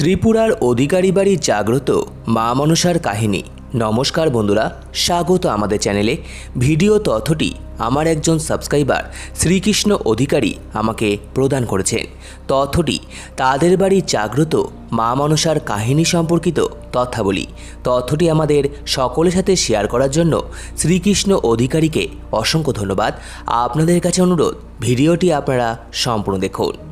ত্রিপুরার অধিকারী বাড়ি জাগ্রত মা মনসার কাহিনী। নমস্কার বন্ধুরা, স্বাগত আমাদের চ্যানেলে। ভিডিও তথ্যটি আমার একজন সাবস্ক্রাইবার শ্রীকৃষ্ণ অধিকারী আমাকে প্রদান করেছেন। তথ্যটি তাদের বাড়ি জাগ্রত মা মনসার কাহিনী সম্পর্কিত তথ্যাবলী। তথ্যটি আমাদের সকলের সাথে শেয়ার করার জন্য শ্রীকৃষ্ণ অধিকারীকে অসংখ্য ধন্যবাদ। আপনাদের কাছে অনুরোধ, ভিডিওটি আপনারা সম্পূর্ণ দেখুন।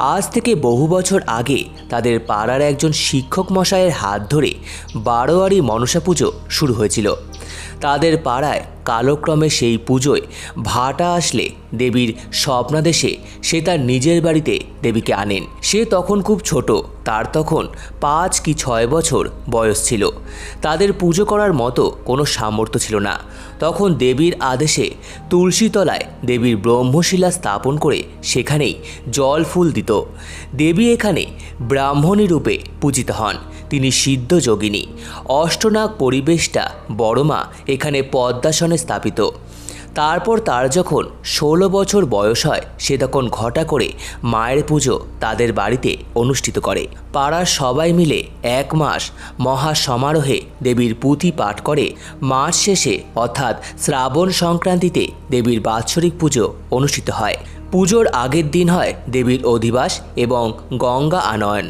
আজ থেকে বহু বছর আগে তাদের পাড়ার একজন শিক্ষক মশায়ের হাত ধরে বারোয়ারি মনসা পুজো শুরু হয়েছিল। তাদের পাড়ায় কালক্রমে সেই পুজোয় ভাটা আসলে দেবীর স্বপ্নাদেশে সে তার নিজের বাড়িতে দেবীকে আনেন। সে তখন খুব ছোট, তার তখন পাঁচ কি ছয় বছর বয়স ছিল। তাদের পুজো করার মতো কোনো সামর্থ্য ছিল না। তখন দেবীর আদেশে তুলসীতলায় দেবীর ব্রহ্মশিলা স্থাপন করে সেখানেই জল ফুল দিত। দেবী এখানে ব্রাহ্মণী রূপে পূজিত হন। তিনি সিদ্ধ যোগিনী। অষ্টনাগ পরিবেশটা বড়মা এখানে পদ্মাসনে স্থাপিত। তারপর তার যখন ষোলো বছর বয়স হয়, সে তখন ঘটা করে মায়ের পুজো তাদের বাড়িতে অনুষ্ঠিত করে। পাড়ার সবাই মিলে এক মাস মহা সমারোহে দেবীর পুঁথি পাঠ করে। মাস শেষে অর্থাৎ শ্রাবণ সংক্রান্তিতে দেবীর বাৎসরিক পুজো অনুষ্ঠিত হয়। পুজোর আগের দিন হয় দেবীর অধিবাস এবং গঙ্গা আনয়ন।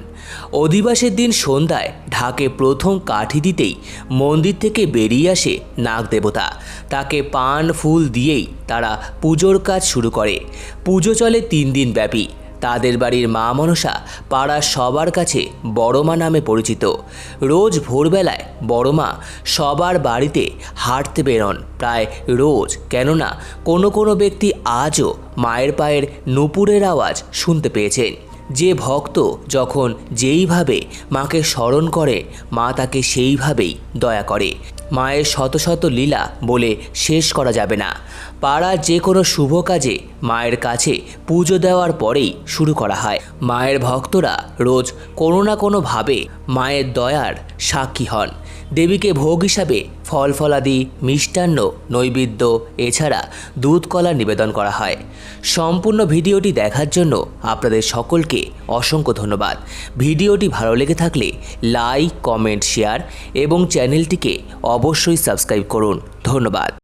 অধিবাসের দিন সন্ধ্যায় ঢাকে প্রথম কাঠি দিতেই মন্দির থেকে বেরিয়ে আসে নাগদেবতা। তাকে পান ফুল দিয়েই তারা পুজোর কাজ শুরু করে। পুজো চলে তিন দিন ব্যাপী। তাদের বাড়ির মা মনসা পাড়ার সবার কাছে বড়মা নামে পরিচিত। রোজ ভোরবেলায় বড়মা সবার বাড়িতে হাঁটতে বেরোন প্রায় রোজ, কেননা কোনো কোনো ব্যক্তি আজও মায়ের পায়ের নুপুরের আওয়াজ শুনতে পেয়েছেন। যে ভক্ত যখন যেইভাবে মাকে স্মরণ করে, মা তাকে সেইভাবেই দয়া করে। মায়ের শত শত লীলা বলে শেষ করা যাবে না। পাড়ার যে কোনো শুভ কাজে মায়ের কাছে পুজো দেওয়ার পরেই শুরু করা হয়। মায়ের ভক্তরা রোজ কোনো না কোনোভাবে মায়ের দয়ার সাক্ষী হন। দেবীকে ভোগ হিসাবে ফল ফলাদি, মিষ্টান্ন, নৈবেদ্য এছাড়া দুধ কলা নিবেদন করা হয়। সম্পূর্ণ ভিডিওটি দেখার জন্য আপনাদের সকলকে অসংখ্য ধন্যবাদ। ভিডিওটি ভালো লেগে থাকলে লাইক, কমেন্ট, শেয়ার এবং চ্যানেলটিকে অবশ্যই সাবস্ক্রাইব করুন। ধন্যবাদ।